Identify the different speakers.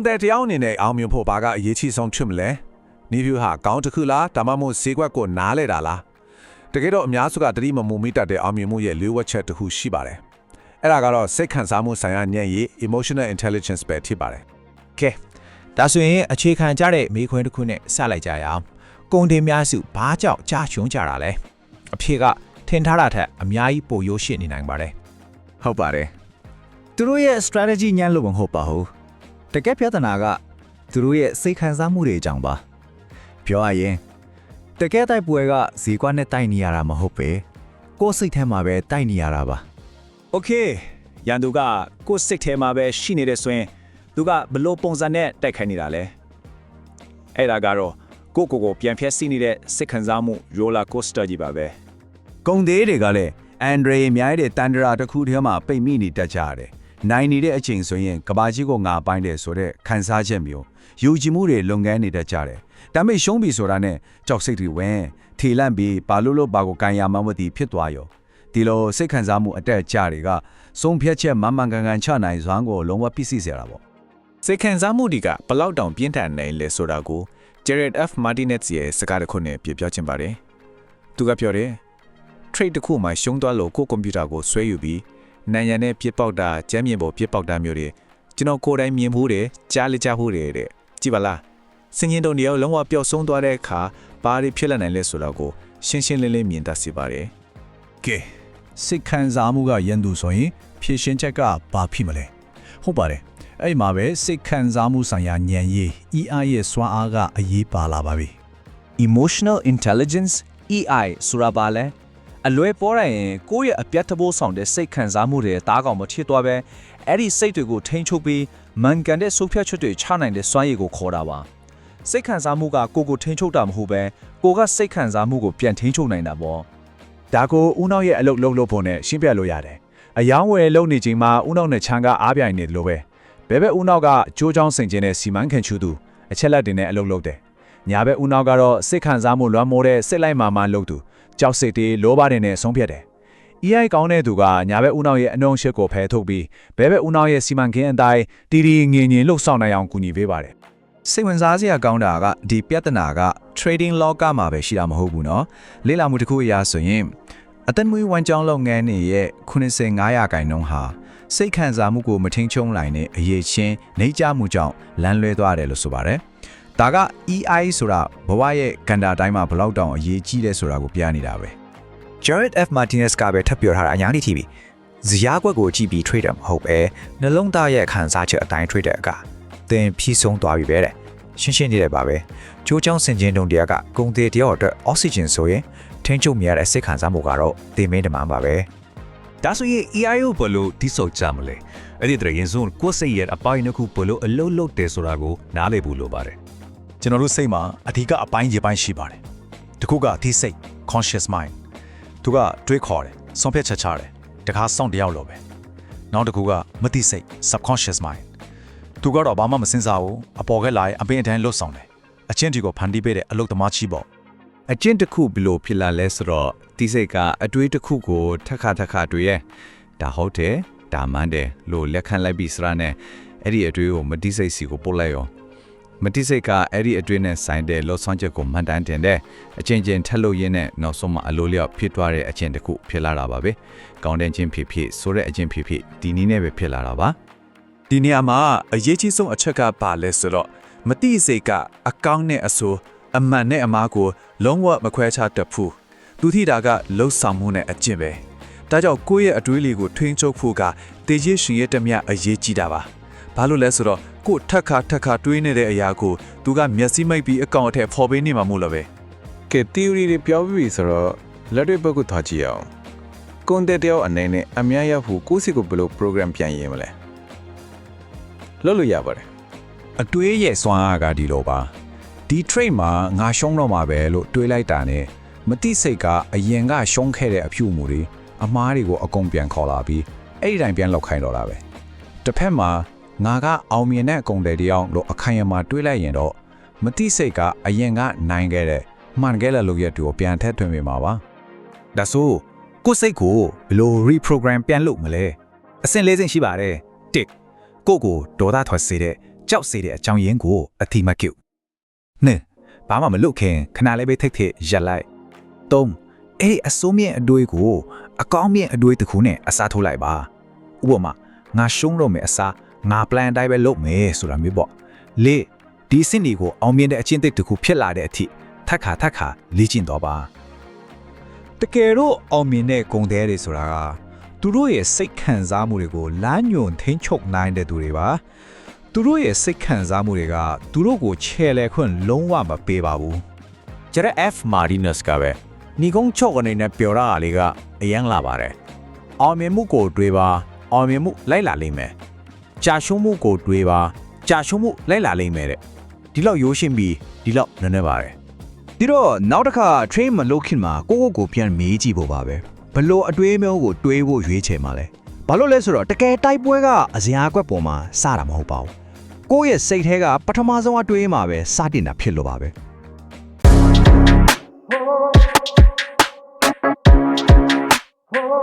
Speaker 1: ကုန်တဲ့တရားအနေနဲ့အောင်မြင်ဖို့ဘာကအရေးကြီးဆုံးဖြစ်မလဲနီးဖြူဟာကောင်းတစ်ခုလားဒါမှမဟုတ်ဈေးကွက်ကိုနားလဲတာလားတကယ်တော့အများစုကတတိမမူမိတတ်တဲ့အောင်မြင်မှုရဲ့လေးဝက်ချက်တစ်ခုရှိပါတယ်အဲ့ဒါကတော့စိတ်ခံစားမှုဆိုင်ရာဉာဏ်ရည် emotional intelligence ပဲဖြစ်ပါတယ်
Speaker 2: ကဲဒါဆိုရင်အခြေခံကြတဲ့မိခွန်းတစ်ခုနဲ့စလိုက်ကြရအောင်ကုန်တင်များစုဘာကြောင့်ကြာရှုံးကြတာလဲအဖြေကထင်ထားတာထက်အများကြီးပိုရိုးရှင်းနေနိုင်ပါတယ်
Speaker 3: ဟုတ်ပါတယ်သူတို့ရဲ့ strategy ညံ့လို့မဟုတ်ပါဘူး တကယ်ပြဿနာကသူတို့ရဲ့စိတ်ခံစားမှုတွေအကြောင်းပါပြောရရင်တကယ်တိုက်ပွဲကဇီကွာနဲ့တိုက်နေရတာမဟုတ်ပဲကိုယ်စိတ်ထဲမှာပဲတိုက်နေရတာပါ
Speaker 4: โอเคရန်သူကကိုယ်စိတ်ထဲမှာပဲရှိနေတဲ့ဆိုရင်သူကဘလို့ပုံစံနဲ့တိုက်ခိုက်နေတာလဲအဲ့ဒါကတော့ကိုယ့်ကိုယ်ကိုပြန်ဖြတ်စီးနေတဲ့စိတ်ခံစားမှု roller coaster ကြီးပါပဲ
Speaker 5: ကုံသေးတွေကလည်းအန်ဒရေမြိုင်းတဲ့တန်ဒရာတစ်ခုထဲမှာပိတ်မိနေတတ်ကြရတယ်။ နိုင်နေတဲ့အချိန်ဆိုရင်ကဘာကြီးကိုငါပိုင်းတယ်ဆိုတဲ့ခံစားချက်မျိုးယူကြည်မှုတွေလုပ်ငန်းနေတတ်ကြတယ်။ဒါပေမဲ့ရှုံးပြီဆိုတာနဲ့ကြောက်စိတ်တွေဝင်ထေလန့်ပြီးဘာလို့လို့ဘာကိုကန်ရမှမသိဖြစ်သွားရော။ဒီလိုစိတ်ခံစားမှုအတက်အကျတွေကဆုံးဖြတ်ချက်မမှန်ကန်ကန်ချနိုင်စွမ်းကိုလုံးဝပြည့်စည်စေတာပေါ့
Speaker 2: စိတ်ခံစားမှုတွေကဘလောက်တောင်ပြင်းထန်နေလဲဆိုတာကို Jared F Martinez ရဲ့စကားတစ်ခုနဲ့ပြပြောချင်ပါတယ်သူကပြောတယ် trade တစ်ခုမှာရှုံးသွားလို့ကိုယ့်ကွန်ပျူတာကိုဆွဲယူပြီး နိုင်ရန်နဲ့ပြစ်ပေါက်တာကြမ်းမြင်ပေါ်ပြစ်ပေါက်တာမျိုးတွေကျွန်တော်ကိုယ်တိုင်မြင်မှုတယ်ကြားလက်ကြားမှုတယ်တဲ့ကြည့်ပါလားစင်ရင်တုံတယောက်လုံးဝပျောက်ဆုံးသွားတဲ့အခါဘာတွေဖြစ်လာနိုင်လဲဆိုတာကိုရှင်းရှင်းလင်းလင်းမြင်တတ်စေပါတယ်
Speaker 6: ကဲစိတ်ခံစားမှုကရန်သူဆိုရင်ဖြည့်ရှင်းချက်ကဘာဖြစ်မလဲဟုတ်ပါတယ်အဲ့မှာပဲစိတ်ခံစားမှုဆိုင်ရာဉာဏ်ရည် EI ရဲ့စွမ်းအားကအရေးပါလာပါပြီ
Speaker 4: emotional intelligence EI ဆိုတာပါလဲ အလွဲပေါ်ရရင်ကိုယ့်ရဲ့အပြတ်တဘိုးဆောင်တဲ့စိတ်ခံစားမှုတွေတားကောင်မဖြစ်သွားပဲအဲ့ဒီစိတ်တွေကိုထိန်းချုပ်ပြီးမန်ကန်တဲ့ဆုဖြတ်ချက်တွေချနိုင်တဲ့စွမ်းရည်ကိုခေါ်တာပါစိတ်ခံစားမှုကကိုယ့်ကိုထိန်းချုပ်တာမဟုတ်ပဲကိုယ်ကစိတ်ခံစားမှုကိုပြန်ထိန်းချုပ်နိုင်တာပေါ့
Speaker 6: ဒါကိုဦးနောက်ရဲ့အလုပ်လုပ်လို့ဖို့နဲ့ရှင်းပြလို့ရတယ်အယောင်းဝယ်လုပ်နေချိန်မှာဦးနောက်နဲ့ချမ်းကအားပြိုင်နေတယ်လို့ပဲဘဲဘဲဦးနောက်ကကြိုးချောင်းစင်ကျင်တဲ့စီမံခန့်ချူသူအချက်လက်တွေနဲ့အလုပ်လုပ်တယ်ညာဘဲဦးနောက်ကတော့စိတ်ခံစားမှုလွှမ်းမိုးတဲ့စိတ်လိုက်မာမာလုပ်သူ ကြောက်စိတ်တွေလောဘတွေနဲ့ဆုံးဖြတ်တယ် EI ကောင်းတဲ့သူကညာဘက်ဦးနောက်ရဲ့အနှုံရှစ်ကိုဖယ်ထုတ်ပြီးဘဲဘက်ဦးနောက်ရဲ့စီမံကိန်းအတိုင်းတီတီငင်ငင်လှုပ်ဆောင်နိုင်အောင်ကူညီပေးပါတယ်
Speaker 3: စိတ်ဝင်စားစရာကောင်းတာကဒီပြဿနာက trading လောကမှာပဲရှိတာမဟုတ်ဘူးเนาะလေ့လာမှုတစ်ခုအရာဆိုရင်အသက်မွေးဝမ်းကြောင်းလုပ်ငန်းတွေရဲ့95ရာခိုင်နှုန်းဟာစိတ်ခံစားမှုကိုမထိန်ချုံနိုင်တဲ့အရေးချင်းနှိမ့်ချမှုကြောင့်လမ်းလွဲသွားတယ်လို့ဆိုပါတယ် ဒါက EI ဆိုတာဘဝရဲ့ကန္တာတိုင်းမှာဘလောက်တောင်အရေးကြီးတယ်ဆိုတာကိုပြနေတာပဲ
Speaker 2: Jared F Martinez ကပဲထပ်ပြောထားတာအများကြီးထိပြီဇယားကွက်ကိုကြည့်ပြီး trader မဟုတ်ပဲနှလုံးသားရဲ့ခံစားချက်အတိုင်း trader ကသင်ဖြီးဆုံးသွားပြီပဲတဲ့ရှင်းရှင်းနေတယ်ပါပဲကြိုးချောင်းစင်ချင်းတုံတရားကဂုံသေးတယောက်အတွက် oxygen ဆိုရင်ထိန်းချုပ်မြရတဲ့စိတ်ခံစားမှုကတော့သေမင်းတမန်ပါပဲ
Speaker 7: ဒါဆိုရင် AI ကိုဘယ်လို့တိစောက်ကြမလဲအဲ့ဒီတည်းရင်စုံကိုယ်စိတ်ရဲ့အပိုင်းတစ်ခုဘယ်လို့အလုံးလုံးတယ်ဆိုတာကိုနားလည်ဖို့လိုပါတယ်
Speaker 6: ကျွန်တော်တို့စိတ်မှာအဓိကအပိုင်းကြီးပိုင်းရှိပါတယ်တစ်ခုကအသိစိတ် conscious mind သူကတွေးခေါ်တယ်ဆုံးဖြတ်ချက်ချတယ်တခါစောင့်တယောက်လိုပဲနောက်တစ်ခုကမသိစိတ် subconscious mind သူကတော့ဘာမှမစင်စားဘူးအပေါ်ကလာရင်အပင်အတန်းလွတ်ဆောင်တယ်အချင်းဒီကိုဖန်တီးပေးတဲ့အလုပ်သမားကြီးပေါ့
Speaker 3: အကျင့်တစ်ခုဘယ်လိုဖြစ်လာလဲဆိုတော့ဒီစိတ်ကအတွေးတစ်ခုကိုထက်ခါထက်ခါတွေးရဲဒါဟုတ်တယ်ဒါမှန်တယ်လို့လက်ခံလိုက်ပြီးစရနဲ့အဲ့ဒီအတွေးကိုမတိစိတ်စီကိုပို့လိုက်ရော မတိစိတ်ကအဲ့ဒီအတွေးနဲ့ဆိုင်တဲ့လောဆောင်ချက်ကိုမှန်တမ်းတင်တဲ့အချင်းချင်းထက်လို့ရင်းနဲ့နောက်ဆုံးမှအလိုလျောက်ဖြစ်သွားတဲ့အချင်းတစ်ခုဖြစ်လာတာပါပဲကောင်းတဲ့ချင်းဖြစ်ဖြစ်ဆိုတဲ့အချင်းဖြစ်ဖြစ်ဒီနည်းနဲ့ပဲဖြစ်လာတာပါ
Speaker 1: ဒီနေရာမှာအရေးကြီးဆုံးအချက်ကပါလဲဆိုတော့မတိစိတ်ကအကောင်းနဲ့အဆိုးအမှန်နဲ့အမှားကိုလုံးဝမခွဲခြားတတ်ဘူးသူထိတာကလှုပ်ဆောင်မှုနဲ့အကျင့်ပဲဒါကြောင့်ကိုယ့်ရဲ့အတွေးလေးကိုထွင်းချုပ်ဖို့ကတေရရှင်ရဲ့တမျှအရေးကြီးတာပါဘာလို့လဲဆိုတော့ ကိုယ့်ထက်ခါထက်ခါတွေးနေတဲ့အရာကိုသူကမျက်စိမိတ်ပြီးအကောင်အထက်ဖော်ပေးနေမှာမို့လို့ပဲ
Speaker 2: ကဲ theory တွေပြောပြီးပြီဆိုတော့လက်တွေ့ဘက်ကိုထားကြည့်အောင်ကွန်တက်တယောက်အနေနဲ့အများရဖို့ကိုယ့်စီကိုဘယ်လို program ပြန်ရေးမလဲလုပ်လို့ရပါတယ်
Speaker 3: အတွေးရဲ့စွမ်းအားကဒီလိုပါဒီ trade မှာငါရှုံးတော့မှာပဲလို့တွေးလိုက်တာနဲ့မတိစိတ်ကအရင်ကရှုံးခဲ့တဲ့အဖြူမှုတွေအမားတွေကိုအကုန်ပြန်ခေါ်လာပြီးအဲ့ဒီတိုင်းပြန်လောက်ခိုင်းတော့တာပဲတစ်ဖက်မှာ ငါကအောင်မြင်တဲ့အကုန်တယ်တယောက်လို့အခိုင်အမာတွေးလိုက်ရင်တော့မတိစိတ်ကအရင်ကနိုင်ခဲ့တဲ့မှန်ခဲ့တဲ့လုပ်ရက်တွေကိုပြန်ထည့်သွင်းပေးမှာပါဒါဆိုကိုယ်စိတ်ကိုဘယ်လို reprogram ပြန်လုပ်မလဲအဆင့်၄ဆင့်ရှိပါတယ်တစ်ကိုယ့်ကိုဒေါသထွက်စေတဲ့
Speaker 2: ကြောက်စေတဲ့အကြောင်းရင်းကိုအတိမပြုနှင်းဘာမှမလုပ်ခင်ခဏလေးပဲထိတ်ထိတ်ရက်လိုက်သုံးအဲ့ဒီအစိုးမြင့်အတွေးကိုအကောင်းမြင့်အတွေးတစ်ခုနဲ့အစားထိုးလိုက်ပါဥပမာငါရှုံးတော့မယ်အစား ငါ plan အတိုင်းပဲလုပ်မယ်ဆိုတာမျိုးပေါ့လေးဒီအဆင့်တွေကိုအောင်မြင်တဲ့အချင်းတစ်တစ်ခုဖြစ်လာတဲ့အထိထက်ခါထက်ခါလေ့ကျင့်တော့ပါ
Speaker 3: တကယ်တော့အောင်မြင်တဲ့ဂုံသေးတွေဆိုတာကသူတို့ရဲ့စိတ်ခံစားမှုတွေကိုလမ်းညွန်ထိန်းချုပ်နိုင်တဲ့သူတွေပါသူတို့ရဲ့စိတ်ခံစားမှုတွေကသူတို့ကိုချဲလဲခွင့်လုံးဝမပေးပါဘူး
Speaker 4: ကျတဲ့ F Martinez ကပဲညီကုန်းချော့ကနေနဲ့ပြောရတာလေးကအယမ်းလာပါတယ်အောင်မြင်မှုကိုတွေးပါအောင်မြင်မှုလိုက်လာလိမ့်မယ် ကြာရှုံးမှုကိုတွေးပါကြာရှုံးမှုလိုက်လာလိမ့်မယ်တဲ့ဒီလောက်ရိုးရှင်းပြီးဒီလောက်နည်းနည်းပါတယ်
Speaker 8: ဒီတော့နောက်တစ်ခါ train မလုပ်ခင်မှာကိုကိုကိုပြန်မေးကြည့်ဖို့ပါပဲဘလို့အတွေးမျိုးကိုတွေးဖို့ရွေးချယ်မှာလဲဘာလို့လဲဆိုတော့တကယ်တိုက်ပွဲကအစရာအကွက်ပေါ်မှာစတာမဟုတ်ပါဘူးကိုယ့်ရဲ့စိတ်ထဲကပထမဆုံးအတွေးမှာပဲစတင်တာဖြစ်လို့ပါပဲ
Speaker 9: Oh